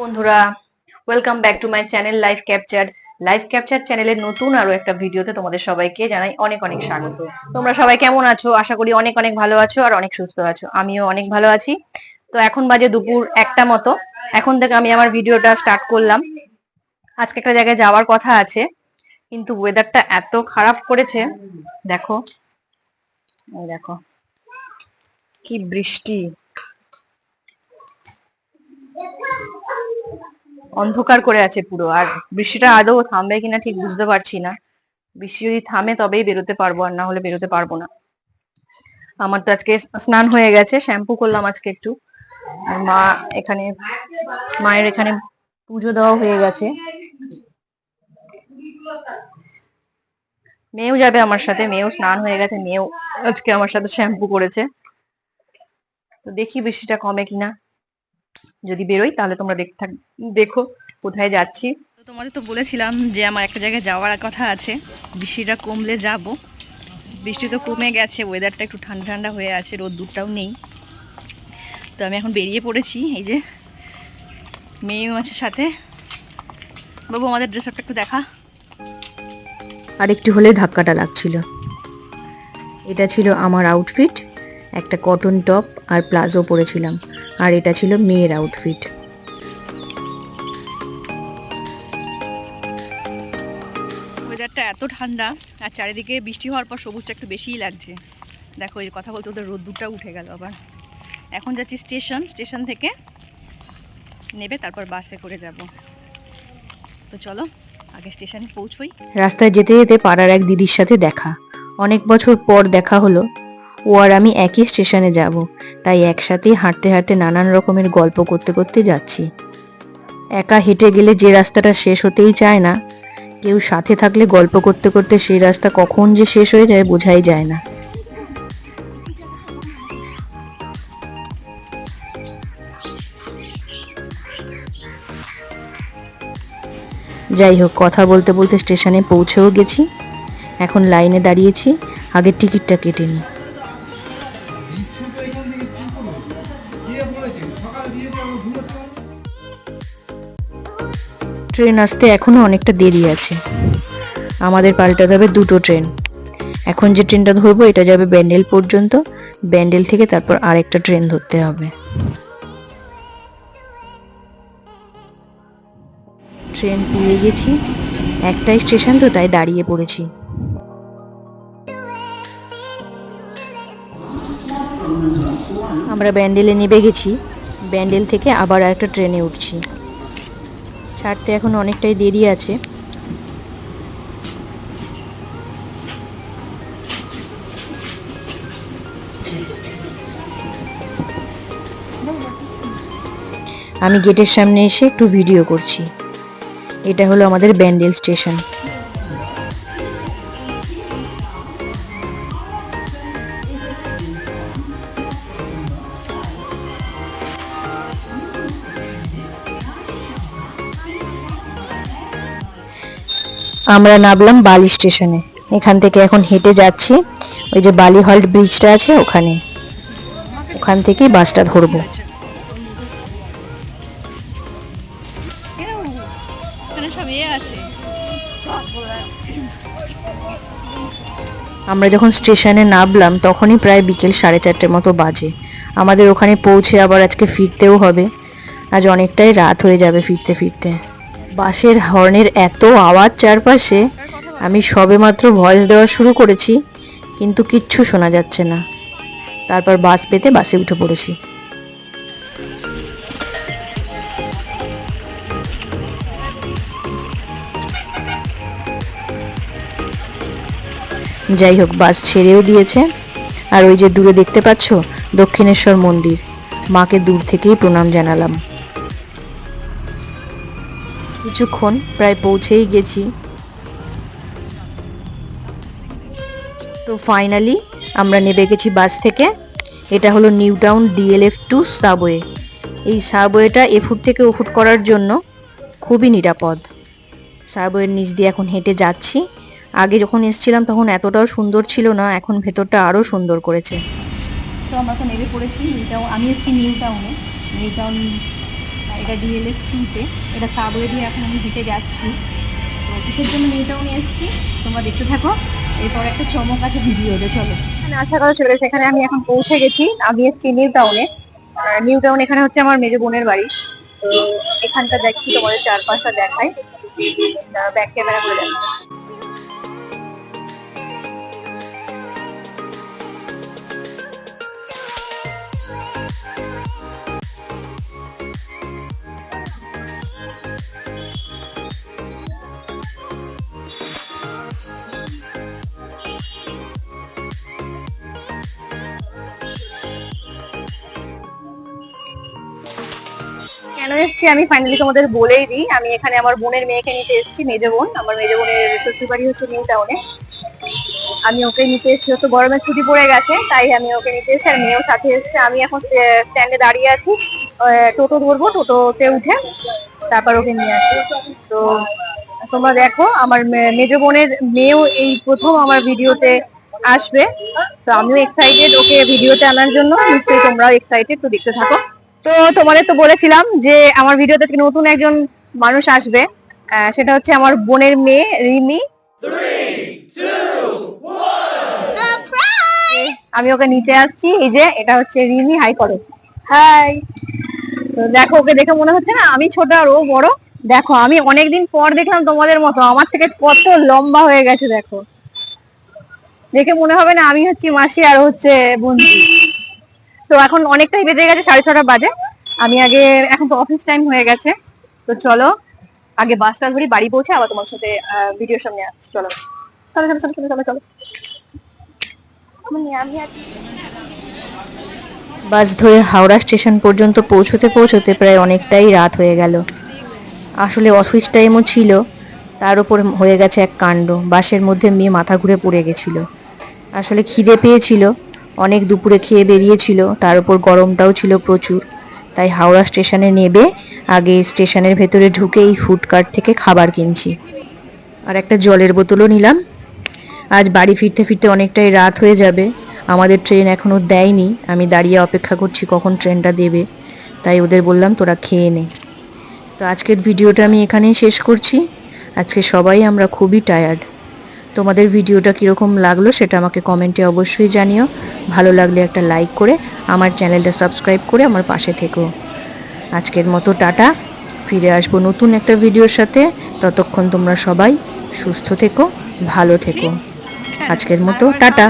বন্ধুরা welcome back to my channel live capture live capture চ্যানেলের নতুন আরও একটা ভিডিওতে তোমাদের সবাইকে জানাই অনেক অনেক স্বাগত। তোমরা সবাই কেমন আছো? আশা করি অনেক অনেক ভালো আছো আর অনেক সুস্থ আছো। আমিও অনেক ভালো আছি। তো এখন বাজে দুপুর একটা মতো। এখন থেকে আমি আমার ভিডিওটা স্টার্ট করলাম। আজকে একটা জায়গায় যাওয়ার কথা আছে, কিন্তু ওয়েদারটা এত খারাপ করেছে। দেখো। দেখো। কি বৃষ্টি। অন্ধকার করে আছে পুরো। আর বৃষ্টিটা আদৌ থামবে কিনা ঠিক বুঝতে পারছি না। বৃষ্টি যদি থামে তবেই বেরোতে পারব, আর না হলে বেরোতে পারব না। আমার তো আজকে স্নান হয়ে গেছে, শ্যাম্পু করলাম আজকে একটু। আর মা এখানে, মায়ের এখানে পুজো দেওয়া হয়ে গেছে। মেয়েও যাবে আমার সাথে, মেয়েও স্নান হয়ে গেছে, মেয়েও আজকে আমার সাথে শ্যাম্পু করেছে। তো দেখি বৃষ্টিটা কমে কিনা। যদি বেরোই তাহলে তোমরা দেখ থাক- দেখো কোথায় যাচ্ছি। তো তোমাদের তো বলেছিলাম যে আমার একটা জায়গায় যাওয়ার কথা আছে। বৃষ্টিটা কমলে যাব। বৃষ্টি তো কমে গেছে ওয়েদারটা একটু ঠান্ডা ঠান্ডা হয়ে আছে রোদ্দুরটাও নেই। তো আমি এখন বেরিয়ে পড়েছি এই যে মেয়েও আছে সাথে। বাবু আমাদের ড্রেস একটু দেখা। আর একটু হলে ধাক্কাটা লাগছিল। এটা ছিল আমার আউটফিট একটা কটন টপ আর প্লাজো পরেছিলাম। আর এটা ছিল মেয়ের আউটফিট ওয়েদারটা এত ঠান্ডা আর চারিদিকে বৃষ্টি হওয়ার পর সবুজটা একটু বেশিই লাগছে। দেখো এই কথা বলতে ওদের রোদ্দুরটা উঠে গেল আবার। এখন যাচ্ছি স্টেশন স্টেশন থেকে নেবে তারপর বাসে করে যাব। তো চলো আগে স্টেশনে পৌঁছই। রাস্তায় যেতে যেতে পাড়ার এক দিদির সাথে দেখা। অনেক বছর পর দেখা হলো। ও আর আমি একই স্টেশনে যাব। তাই একসাথেই হাঁটতে হাঁটতে নানান রকমের গল্প করতে করতে যাচ্ছি। একা হেঁটে গেলে যে রাস্তাটা শেষ হতেই চায় না, কেউ সাথে থাকলে গল্প করতে করতে সেই রাস্তা কখন যে শেষ হয়ে যায় বোঝাই যায় না। যাই হোক, কথা বলতে বলতে স্টেশনে পৌঁছেও গেছি। এখন লাইনে দাঁড়িয়েছি আগে টিকিটটা কেটে নিই। ট্রেন আসতে এখনও অনেকটা দেরি আছে। আমাদের পাল্টাতে হবে দুটো ট্রেন। এখন যে ট্রেনটা ধরবো, এটা যাবে ব্যান্ডেল পর্যন্ত। ব্যান্ডেল থেকে তারপর আরেকটা ট্রেন ধরতে হবে। ট্রেন পেয়ে গেছি। একটাই স্টেশন তো, তাই দাঁড়িয়ে পড়েছি। আমরা ব্যান্ডেলে নেবে গেছি। ব্যান্ডেল থেকে আবার একটা ট্রেনে উঠছি। ছাড়তে এখন অনেকটাই দেরি আছে। আমি গেটের সামনে এসে একটু ভিডিও করছি। এটা হলো আমাদের ব্যান্ডেল স্টেশন। আমরা নামলাম বালি স্টেশনে। এখান থেকে এখন হেঁটে যাচ্ছি। ওই যে বালি হল্ট ব্রিজটা আছে ওখানে। ওখান থেকেই বাসটা ধরবো। আমরা যখন স্টেশনে নামলাম, তখনই প্রায় বিকেল সাড়ে চারটের মতো বাজে। আমাদের ওখানে পৌঁছে আবার আজকে ফিরতেও হবে। আজ অনেকটাই রাত হয়ে যাবে ফিরতে ফিরতে। বাসের হর্নের এত আওয়াজ চারপাশে, আমি সবেমাত্র ভয়েস দেওয়া শুরু করেছি, কিন্তু কিচ্ছু শোনা যাচ্ছে না। তারপর বাস পেতে বাসে উঠে পড়েছি। যাই হোক বাস ছেড়েও দিয়েছে। আর ওই যে দূরে দেখতে পাচ্ছ, দক্ষিণেশ্বর মন্দির। মাকে দূর থেকেই প্রণাম জানালাম। কিছুক্ষণ প্রায় পৌঁছেই গেছি। তো ফাইনালি আমরা নেমে গেছি বাস থেকে। এটা হলো New Town DLF two subway এই সাবওয়েটা এফুট থেকে ওফুট করার জন্য খুবই নিরাপদ। সাবওয়ের নিচ দিয়ে এখন হেঁটে যাচ্ছি। আগে যখন এসেছিলাম তখন এতটাও সুন্দর ছিল না, এখন ভেতরটা আরও সুন্দর করেছে। তো আমরা তো নেমে পড়েছি নিউ টাউন, আমি এসেছি নিউ টাউনে। নিউ টাউন এটা ডিএলএফ টুতে এটা সাবওয়ে দিয়ে এখন আমি হেঁটে যাচ্ছি। তো কিসের জন্য নিউ নিয়ে এসেছি? তোমরা দেখতে থাকো। এরপর একটা চমক আছে ভিডিওতে চলো। আশা করা চলে সেখানে আমি এখন পৌঁছে গেছি। আমি এসেছি নিউ টাউনে। নিউ টাউন এখানে হচ্ছে আমার মেজো বোনের বাড়ি। তো এখানটা দেখছি তোমাদের চারপাশটা দেখায়। ব্যাক ক্যামেরা করে দেখাই কেন এসেছি আমি ফাইনালি তোমাদের বলেই দিই। আমি এখানে আমার বোনের মেয়েকে নিতে এসেছি, মেজো বোন। আমার মেজো বোনের শ্বশুর বাড়ি হচ্ছে নিউ টাউনে। আমি ওকে নিতে এসেছি, ও তো গরমের ছুটি পড়ে গেছে, তাই আমি ওকে নিতে এসেছি আর মেয়েও সাথে এসেছে। আমি এখন স্ট্যান্ডে দাঁড়িয়ে আছি টোটো ধরবো, টোটোতে উঠে তারপর ওকে নিয়ে আসি। তো তোমরা দেখো, আমার মেজো বোনের মেয়েও এই প্রথম আমার ভিডিওতে আসবে। তো আমিও এক্সাইটেড ওকে ভিডিওতে আনার জন্য। নিশ্চয়ই তোমরাও এক্সাইটেড তো দেখতে থাকো। তো তোমাদের তো বলেছিলাম যে আমার ভিডিওতে আজকে নতুন একজন মানুষ আসবে। সেটা হচ্ছে আমার বোনের মেয়ে রিমি। আমি ওকে নিতে আসছি। এই যে এটা হচ্ছে রিমি। হাই করো। হাই তো দেখো ওকে দেখে মনে হচ্ছে না আমি ছোট আর ও বড়। দেখো আমি অনেকদিন পর দেখলাম তোমাদের মতো। আমার থেকে কত লম্বা হয়ে গেছে দেখো। দেখে মনে হবে না আমি হচ্ছি মাসি আর হচ্ছে বন্ধু। তো এখন অনেকটাই বেজে গেছে, সাড়ে ছটা বাজে। আমি আগে, এখন তো অফিস টাইম হয়ে গেছে। তো চলো, আগে বাসটা ধরি বাড়ি পৌঁছে আবার তোমার সাথে ভিডিওর সামনে আসছি। চলো। চলো চলো চলো চলো চলো বাস ধরে হাওড়া স্টেশন পর্যন্ত পৌঁছতে পৌঁছতে প্রায় অনেকটাই রাত হয়ে গেল। আসলে অফিস টাইমও ছিল, তার উপর হয়ে গেছে এক কাণ্ড। বাসের মধ্যে মেয়ে মাথা ঘুরে পড়ে গেছিল। আসলে খিদে পেয়েছিল অনেক দুপুরে খেয়ে বেরিয়েছিল, তার উপর গরমটাও ছিল প্রচুর। তাই হাওড়া স্টেশনে নেবে, আগে স্টেশনের ভেতরে ঢুকেই ফুডকার্ট থেকে খাবার কিনছি। আর একটা জলের বোতলও নিলাম। আজ বাড়ি ফিরতে ফিরতে অনেকটাই রাত হয়ে যাবে। আমাদের ট্রেন এখনও দেয়নি। আমি দাঁড়িয়ে অপেক্ষা করছি কখন ট্রেনটা দেবে। তাই ওদের বললাম, তোরা খেয়ে নে। তো আজকের ভিডিওটা আমি এখানেই শেষ করছি। আজকে সবাই আমরা খুবই টায়ার্ড তোমাদের ভিডিওটা কীরকম লাগল সেটা আমাকে কমেন্টে অবশ্যই জানিও। ভালো লাগলে একটা লাইক করে আমার চ্যানেলটা সাবস্ক্রাইব করে আমার পাশে থেকো। আজকের মতো টাটা। ফিরে আসব নতুন একটা ভিডিওর সাথে। ততক্ষণ তোমরা সবাই সুস্থ থেকো, ভালো থেকো। আজকের মতো টাটা।